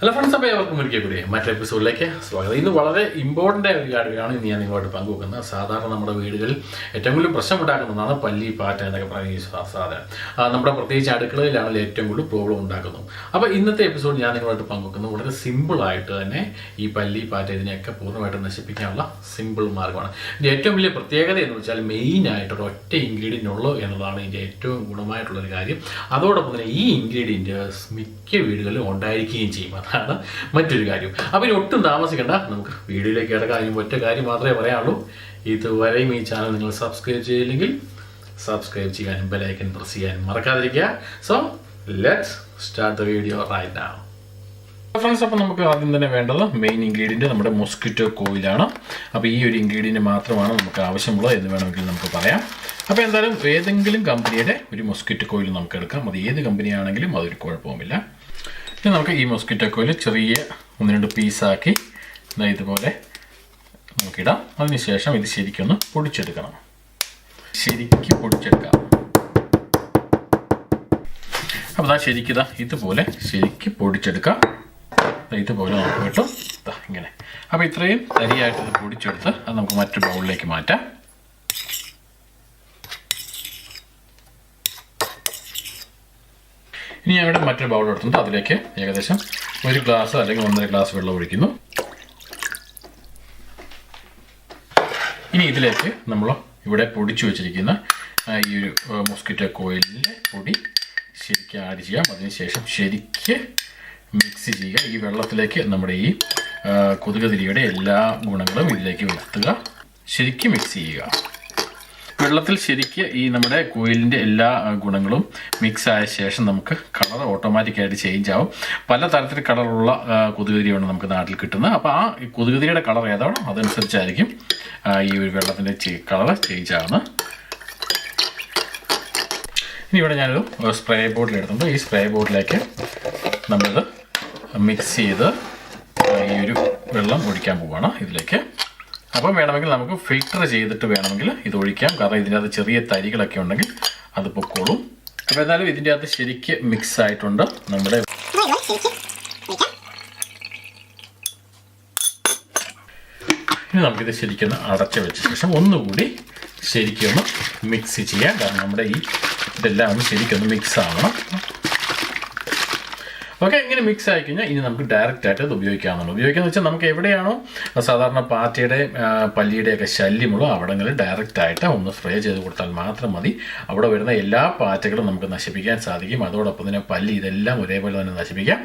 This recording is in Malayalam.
ഹലോ ഫ്രണ്ട്സ് അപ്പോൾ ഏവർക്കും ഒരിക്കൽ കൂടി മറ്റൊരു എപ്പിസോഡിലേക്ക് സ്വാഗതം. ഇന്ന് വളരെ ഇമ്പോർട്ടന്റ് ആയ ഒരു കാര്യമാണ് ഇന്ന് ഞാൻ നിങ്ങളോട് പങ്കുവെക്കുന്നത്. സാധാരണ നമ്മുടെ വീടുകളിൽ ഏറ്റവും കൂടുതൽ പ്രശ്നം ഉണ്ടാക്കുന്നതാണ് പല്ലി പാറ്റ എന്നൊക്കെ പറയുന്ന ഈ സാധനം. നമ്മുടെ പ്രത്യേകിച്ച് അടുക്കളയിലാണ് ഏറ്റവും കൂടുതൽ പ്രോബ്ലം ഉണ്ടാക്കുന്നത്. അപ്പോൾ ഇന്നത്തെ എപ്പിസോഡ് ഞാൻ നിങ്ങളോട് പങ്കുവെക്കുന്നത് വളരെ സിമ്പിളായിട്ട് തന്നെ ഈ പല്ലി പാറ്റ ഇതിനെയൊക്കെ പൂർണമായിട്ട് നശിപ്പിക്കാനുള്ള സിമ്പിൾ മാർഗമാണ് ഇതിന്റെ ഏറ്റവും വലിയ പ്രത്യേകത എന്ന് വെച്ചാൽ മെയിനായിട്ട് ഒരു ഒറ്റ ഇൻഗ്രീഡിയന്റ് ഉള്ളൂ എന്നതാണ് ഇതിന്റെ ഏറ്റവും ഗുണമായിട്ടുള്ളൊരു കാര്യം. അതോടൊപ്പം തന്നെ ഈ ഇൻഗ്രീഡിയന്റ് മിക്ക വീടുകളിലും ഉണ്ടായിരിക്കുകയും ചെയ്യും. അതാണ് മറ്റൊരു കാര്യം. അപ്പം ഇനി ഒട്ടും താമസിക്കണ്ട. നമുക്ക് വീഡിയോയിലേക്ക് ഇടക്കാൻ ഒറ്റ കാര്യം മാത്രമേ പറയാനുള്ളൂ. ഇതുവരെയും ഈ ചാനൽ നിങ്ങൾ സബ്സ്ക്രൈബ് ചെയ്തില്ലെങ്കിൽ സബ്സ്ക്രൈബ് ചെയ്യാനും ബെലൈക്കൻ പ്രസ് ചെയ്യാനും മറക്കാതിരിക്കുക. So let's start the video right now. Friends അപ്പോൾ നമുക്ക് ആദ്യം തന്നെ വേണ്ടത് മെയിൻ ഇൻഗ്രീഡിയന്റ് നമ്മുടെ മൊസ്കിറ്റോ കോയിലാണ് അപ്പോൾ ഈ ഒരു ഇൻഗ്രീഡിയന്റ് മാത്രമാണ് നമുക്ക് ആവശ്യമുള്ളത് എന്ന് വേണമെങ്കിൽ നമുക്ക് പറയാം. അപ്പോൾ എന്തായാലും ഏതെങ്കിലും കമ്പനിയുടെ ഒരു മൊസ്കിറ്റോ കോയിൽ നമുക്ക് എടുക്കാം. അത് ഏത് കമ്പനിയാണെങ്കിലും അതൊരു കുഴപ്പവുമില്ല. ഇനി നമുക്ക് ഈ മൊസ്കിറ്റോ കോയിൽ ചെറിയ ഒന്ന് രണ്ട് പീസാക്കി ഇതുപോലെ നമുക്കിടാം. അതിനുശേഷം ഇത് ശരിക്കൊന്ന് പൊടിച്ചെടുക്കണം. ശരിക്ക് പൊടിച്ചെടുക്കാം. അപ്പോൾ ദാ ശരിക്കിതാ ഇതുപോലെ ശരിക്ക് പൊടിച്ചെടുക്കാം. ഇതുപോലെ നമുക്ക് കിട്ടും. ഇങ്ങനെ. അപ്പോൾ ഇത്രയും തരിയായിട്ട് ഇത് പൊടിച്ചെടുത്ത് അത് നമുക്ക് മറ്റു ബൗളിലേക്ക് മാറ്റാം. ഇനി ഞങ്ങളുടെ മറ്റൊരു ബൗൾ എടുത്തിട്ട് അതിലേക്ക് ഏകദേശം ഒരു ഗ്ലാസ് അല്ലെങ്കിൽ ഒന്നര ഗ്ലാസ് വെള്ളം ഒഴിക്കുന്നു. ഇനി ഇതിലേക്ക് നമ്മൾ ഇവിടെ പൊടിച്ചു വെച്ചിരിക്കുന്ന ഈ ഒരു മൊസ്കിറ്റോ കോയിലിന്റെ പൊടി ശരിക്ക് ആഡ് ചെയ്യാം. അതിനുശേഷം ശരിക്ക് മിക്സ് ചെയ്യുക. ഈ വെള്ളത്തിലേക്ക് നമ്മുടെ ഈ ആ, കൊതുകുതിരിയുടെ എല്ലാ ഗുണങ്ങളും ഇതിലേക്ക് വരുത്തുക. ശരിക്കും മിക്സ് ചെയ്യുക. വെള്ളത്തിൽ ശരിക്ക് ഈ നമ്മുടെ കോയിലിന്റെ എല്ലാ ഗുണങ്ങളും മിക്സ് ആയ ശേഷം നമുക്ക് കളർ ഓട്ടോമാറ്റിക്കായിട്ട് ചേഞ്ച് ആവും. പല തരത്തിൽ കളറുള്ള കൊതുകുതിരിയാണ് നമുക്ക് നാട്ടിൽ കിട്ടുന്നത്. അപ്പോൾ ആ കൊതുകുതിരിയുടെ കളർ ഏതാണോ അതനുസരിച്ചായിരിക്കും ഈ ഒരു വെള്ളത്തിന്റെ കളർ ചേഞ്ച് ആവുന്നത് ഇനി ഇവിടെ ഞാനൊരു സ്പ്രേ ബോട്ടിൽ എടുത്തിട്ടുണ്ട്. ഈ സ്പ്രേ ബോട്ടിലേക്ക് നമ്മളിത് മിക്സ് ചെയ്ത് ഈ ഒരു വെള്ളം ഒഴിക്കാൻ പോവുകയാണ് ഇതിലേക്ക് അപ്പം വേണമെങ്കിൽ നമുക്ക് ഫിൽട്ടർ ചെയ്തിട്ട് വേണമെങ്കിൽ ഇത് ഒഴിക്കാം. കാരണം ഇതിന്റെ അകത്ത് ചെറിയ തരികളൊക്കെ ഉണ്ടെങ്കിൽ അത് പൊക്കോളും. അപ്പോൾ എന്തായാലും ഇതിന്റെ അകത്ത് ശരിക്ക് മിക്സ് ആയിട്ടുണ്ട് നമ്മുടെ ഇനി നമുക്കിത് ശരിക്കൊന്ന് അടച്ച് വെച്ച ശേഷം ഒന്നുകൂടി ശരിക്കൊന്ന് മിക്സ് ചെയ്യാം. കാരണം നമ്മുടെ ഈ ഇതെല്ലാം ഒന്ന് ശരിക്കൊന്ന് മിക്സ് ആവണം. ഓക്കെ ഇങ്ങനെ മിക്സ് ആയി കഴിഞ്ഞാൽ ഇനി നമുക്ക് ഡയറക്റ്റ് ആയിട്ട് അത് ഉപയോഗിക്കാവുന്നതാണ്. ഉപയോഗിക്കാന്ന് വെച്ചാൽ നമുക്ക് എവിടെയാണോ സാധാരണ പാറ്റയുടെ ആ, പല്ലിയുടെ ഒക്കെ ശല്യമുള്ളൂ അവിടങ്ങളിൽ ഡയറക്റ്റ് ആയിട്ട് ഒന്ന് സ്പ്രേ ചെയ്ത് കൊടുത്താൽ മാത്രം മതി. അവിടെ വരുന്ന എല്ലാ പാറ്റകളും നമുക്ക് നശിപ്പിക്കാൻ സാധിക്കും. അതോടൊപ്പം തന്നെ പല്ലി ഇതെല്ലാം ഒരേപോലെ തന്നെ നശിപ്പിക്കാം.